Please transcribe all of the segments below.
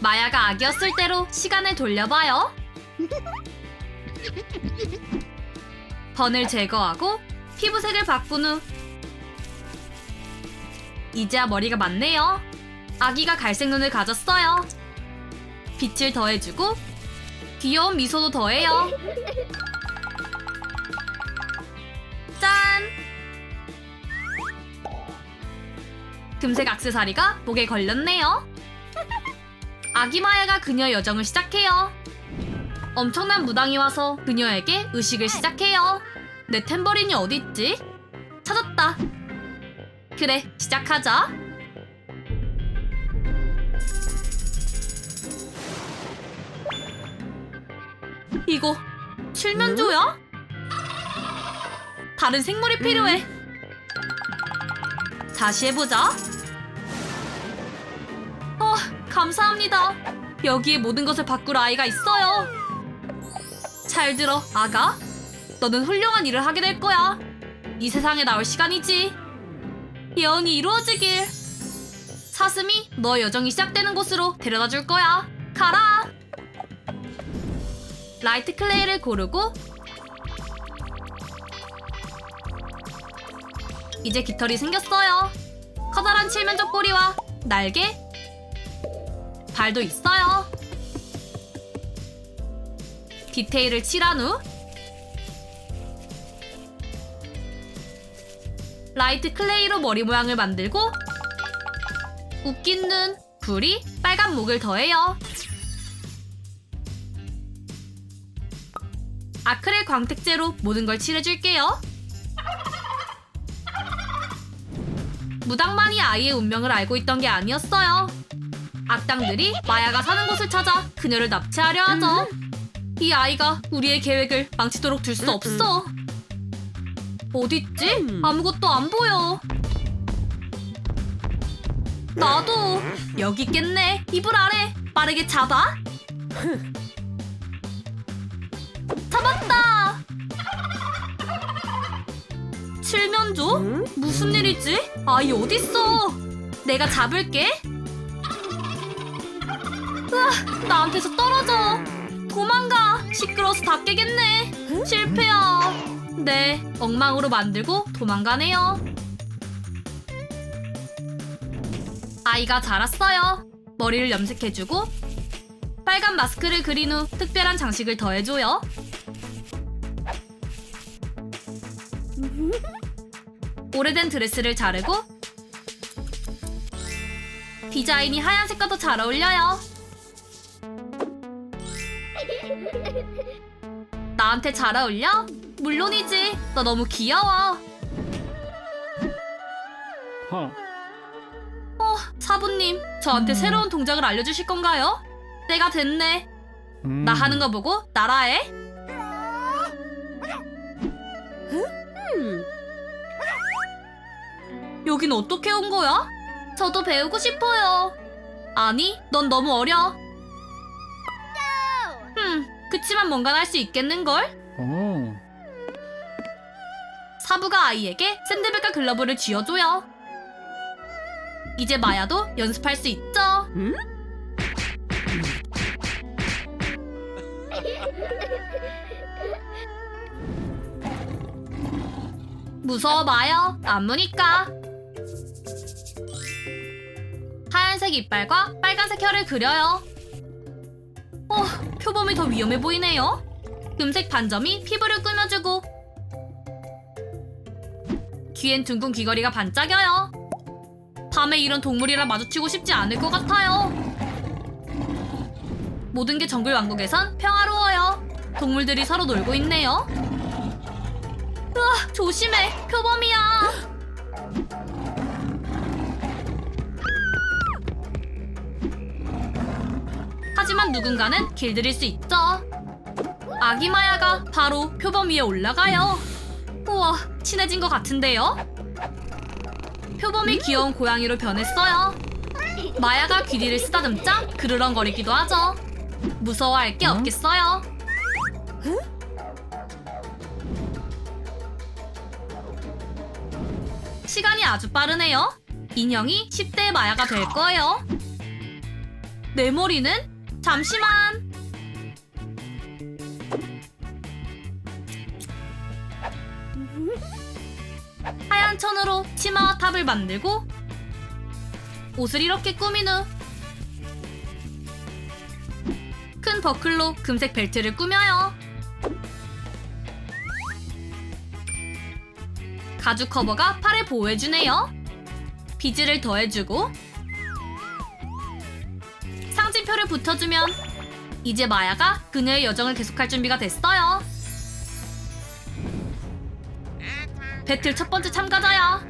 마야가 아기였을 때로 시간을 돌려봐요. 번을 제거하고 피부색을 바꾼 후 이제야 머리가 맞네요. 아기가 갈색 눈을 가졌어요. 빛을 더해주고 귀여운 미소도 더해요. 짠! 금색 악세사리가 목에 걸렸네요. 아기 마야가 그녀의 여정을 시작해요. 엄청난 무당이 와서 그녀에게 의식을 시작해요. 내 탬버린이 어디 있지? 찾았다. 그래, 시작하자. 이거 칠면조야? 다른 생물이 필요해. 다시 해보자. 어, 감사합니다. 여기에 모든 것을 바꿀 아이가 있어요. 잘 들어, 아가. 너는 훌륭한 일을 하게 될 거야. 이 세상에 나올 시간이지. 예언이 이루어지길. 사슴이 너 여정이 시작되는 곳으로 데려다 줄 거야. 가라. 라이트 클레이를 고르고 이제 깃털이 생겼어요. 커다란 칠면조 꼬리와 날개, 발도 있어요. 디테일을 칠한 후 라이트 클레이로 머리 모양을 만들고 웃긴 눈, 부리, 빨간 목을 더해요. 아크릴 광택제로 모든 걸 칠해줄게요. 무당만이 아이의 운명을 알고 있던 게 아니었어요. 악당들이 마야가 사는 곳을 찾아 그녀를 납치하려 하죠. 이 아이가 우리의 계획을 망치도록 둘 수 없어. 어딨지? 아무것도 안 보여. 나도 여기 있겠네. 이불 아래 빠르게 잡아. 잡았다. 칠면조? 무슨 일이지? 아이 어딨어? 내가 잡을게. 으아, 나한테서 떨어져. 도망가. 시끄러워서 다 깨겠네. 실패야. 네, 엉망으로 만들고 도망가네요. 아이가 자랐어요. 머리를 염색해주고 빨간 마스크를 그린 후 특별한 장식을 더해줘요. 오래된 드레스를 자르고 디자인이 하얀색과 더잘 어울려요. 나한테 잘 어울려? 물론이지. 너 너무 귀여워. Huh. 어, 사부님, 저한테 새로운 동작을 알려주실 건가요? 때가 됐네. Mm. 나 하는 거 보고 따라해. 여긴 어떻게 온 거야? 저도 배우고 싶어요. 아니, 넌 너무 어려. 흠, 그치만 뭔가 할 수 있겠는걸? Oh. 사부가 아이에게 샌드백과 글러브를 쥐어줘요. 이제 마야도 연습할 수 있죠. 무서워 마요. 안 무니까. 하얀색 이빨과 빨간색 혀를 그려요. 어, 표범이 더 위험해 보이네요. 금색 반점이 피부를 꾸며주고 귀엔 둥근 귀걸이가 반짝여요. 밤에 이런 동물이랑 마주치고 싶지 않을 것 같아요. 모든 게 정글 왕국에선 평화로워요. 동물들이 서로 놀고 있네요. 으아, 조심해. 표범이야. 하지만 누군가는 길들일 수 있죠. 아기 마야가 바로 표범 위에 올라가요. 우와, 친해진 것 같은데요? 표범이 귀여운 고양이로 변했어요. 마야가 귀리를 쓰다듬자 그르렁거리기도 하죠. 무서워할 게 어? 없겠어요. 시간이 아주 빠르네요. 인형이 10대의 마야가 될 거예요. 내 머리는? 잠시만. 하얀 천으로 치마와 탑을 만들고 옷을 이렇게 꾸민 후 큰 버클로 금색 벨트를 꾸며요. 가죽 커버가 팔을 보호해주네요. 비즈를 더해주고 상징표를 붙여주면 이제 마야가 그녀의 여정을 계속할 준비가 됐어요. 배틀 첫 번째 참가자야.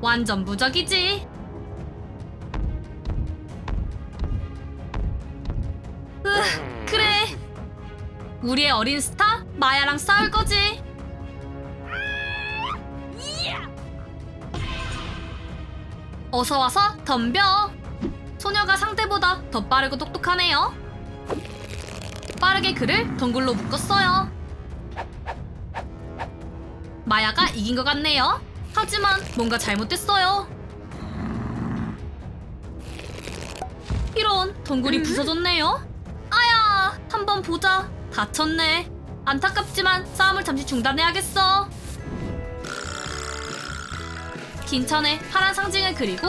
완전 무적이지. 으, 그래. 우리의 어린 스타 마야랑 싸울 거지. 어서 와서 덤벼. 소녀가 상대보다 더 빠르고 똑똑하네요. 빠르게 그를 덩굴로 묶었어요. 마야가 이긴 것 같네요. 하지만 뭔가 잘못됐어요. 이런 덩굴이 부서졌네요. 아야, 한번 보자. 다쳤네. 안타깝지만 싸움을 잠시 중단해야겠어. 긴 천에 파란 상징을 그리고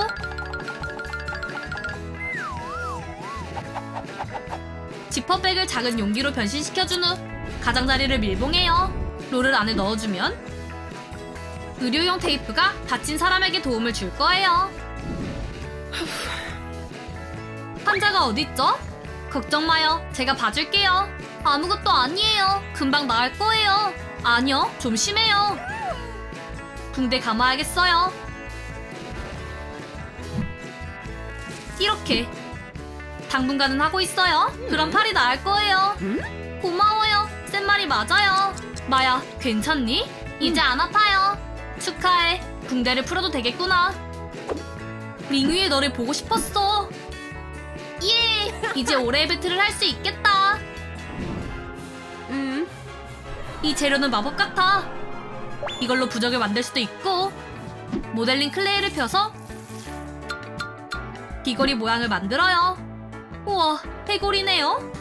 지퍼백을 작은 용기로 변신시켜준 후 가장자리를 밀봉해요. 롤을 안에 넣어주면 의료용 테이프가 다친 사람에게 도움을 줄 거예요. 환자가 어딨죠? 걱정 마요. 제가 봐줄게요. 아무것도 아니에요. 금방 나을 거예요. 아니요, 좀 심해요. 붕대 감아야겠어요. 이렇게 당분간은 하고 있어요. 그럼 팔이 나을 거예요. 고마워요. 센 말이 맞아요. 마야, 괜찮니? 이제 안 아파요. 축하해. 붕대를 풀어도 되겠구나. 링 위에 너를 보고 싶었어. 예! 이제 올해의 배틀을 할 수 있겠다. 음. 이 재료는 마법 같아. 이걸로 부적을 만들 수도 있고 모델링 클레이를 펴서 귀걸이 모양을 만들어요. 우와, 해골이네요.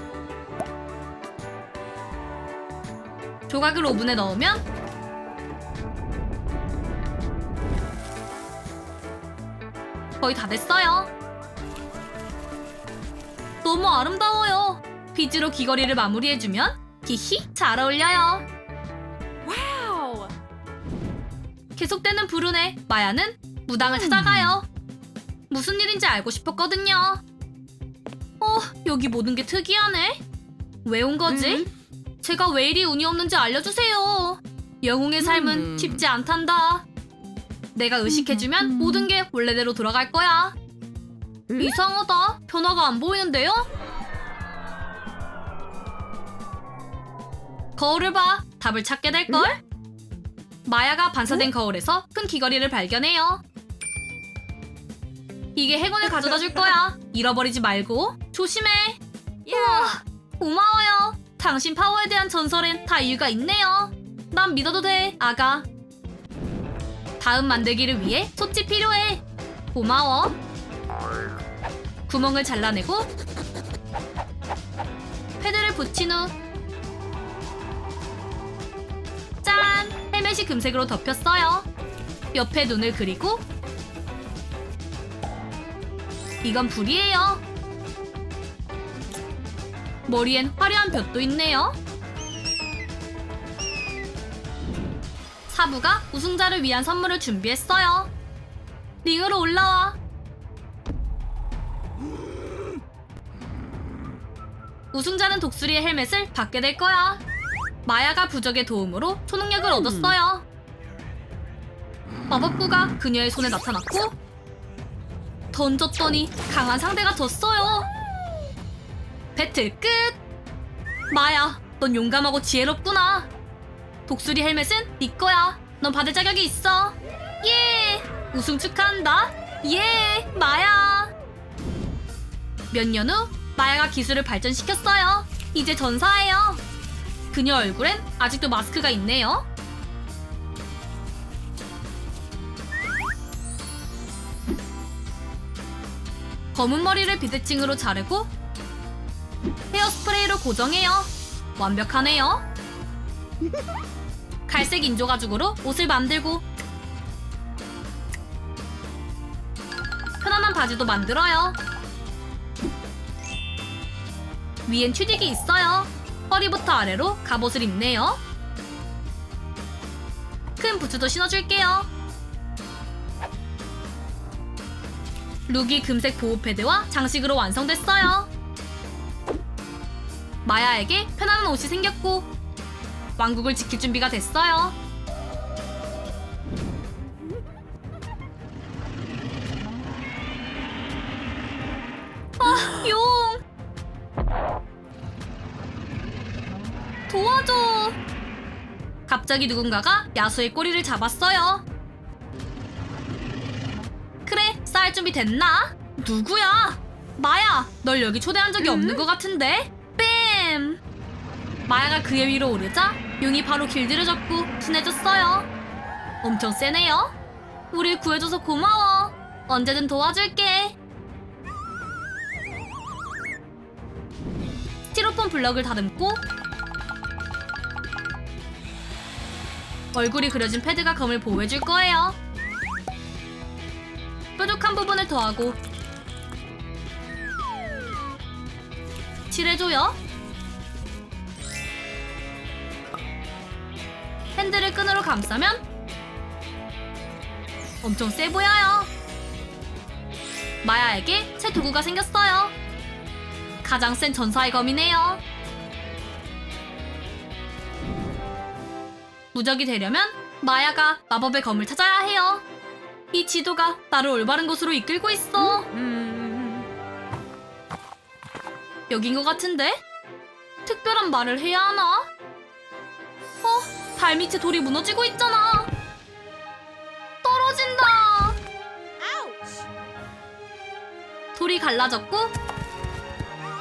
조각을 오븐에 넣으면 거의 다 됐어요. 너무 아름다워요. 비즈로 귀걸이를 마무리해주면 히히 잘 어울려요. 계속되는 불운에 마야는 무당을 찾아가요. 무슨 일인지 알고 싶었거든요. 어, 여기 모든 게 특이하네. 왜 온 거지? 제가 왜 이리 운이 없는지 알려주세요. 영웅의 삶은 음. 쉽지 않단다. 내가 의식해주면 모든 게 원래대로 돌아갈 거야. 이상하다. 변화가 안 보이는데요? 거울을 봐. 답을 찾게 될걸? 마야가 반사된 거울에서 큰 귀걸이를 발견해요. 이게 행운을 가져다 줄 거야. 잃어버리지 말고 조심해. 우와, 고마워요. 당신 파워에 대한 전설엔 다 이유가 있네요. 난 믿어도 돼, 아가. 다음 만들기를 위해 솥이 필요해. 고마워. 구멍을 잘라내고 패드를 붙인 후 짠! 헬멧이 금색으로 덮였어요. 옆에 눈을 그리고 이건 불이에요. 머리엔 화려한 볕도 있네요. 사부가 우승자를 위한 선물을 준비했어요. 링으로 올라와. 우승자는 독수리의 헬멧을 받게 될 거야. 마야가 부적의 도움으로 초능력을 얻었어요. 마법구가 그녀의 손에 나타났고 던졌더니 강한 상대가 졌어요. 배틀 끝! 마야, 넌 용감하고 지혜롭구나. 독수리 헬멧은 네 거야. 넌 받을 자격이 있어. 예! 우승 축하한다. 예! 마야! 몇 년 후 마야가 기술을 발전시켰어요. 이제 전사예요. 그녀 얼굴엔 아직도 마스크가 있네요. 검은 머리를 비대칭으로 자르고 헤어스프레이로 고정해요. 완벽하네요. 갈색 인조 가죽으로 옷을 만들고 편안한 바지도 만들어요. 위엔 튜닉이 있어요. 허리부터 아래로 갑옷을 입네요. 큰 부츠도 신어줄게요. 룩이 금색 보호 패드와 장식으로 완성됐어요. 마야에게 편안한 옷이 생겼고 왕국을 지킬 준비가 됐어요. 아, 용! 도와줘! 갑자기 누군가가 야수의 꼬리를 잡았어요. 그래, 쌀 준비 됐나? 누구야? 마야, 널 여기 초대한 적이 없는 것 같은데? 뺨! 마야가 그의 위로 오르자 용이 바로 길들여졌고 순해졌어요. 엄청 세네요. 우릴 구해줘서 고마워. 언제든 도와줄게. 스티로폼 블럭을 다듬고 얼굴이 그려진 패드가 검을 보호해줄 거예요. 뾰족한 부분을 더하고 칠해줘요. 핸들을 끈으로 감싸면 엄청 세 보여요. 마야에게 새 도구가 생겼어요. 가장 센 전사의 검이네요. 무적이 되려면 마야가 마법의 검을 찾아야 해요. 이 지도가 나를 올바른 곳으로 이끌고 있어. 여긴 것 같은데? 특별한 말을 해야 하나? 어, 발밑에 돌이 무너지고 있잖아. 떨어진다. 돌이 갈라졌고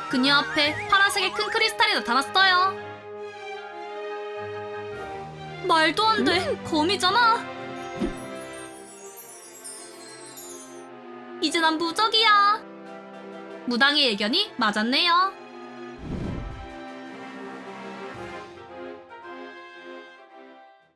그녀 앞에 파란색의 큰 크리스탈이 나타났어요. 말도 안 돼. 검이잖아. 이제 난 무적이야. 무당의 예견이 맞았네요.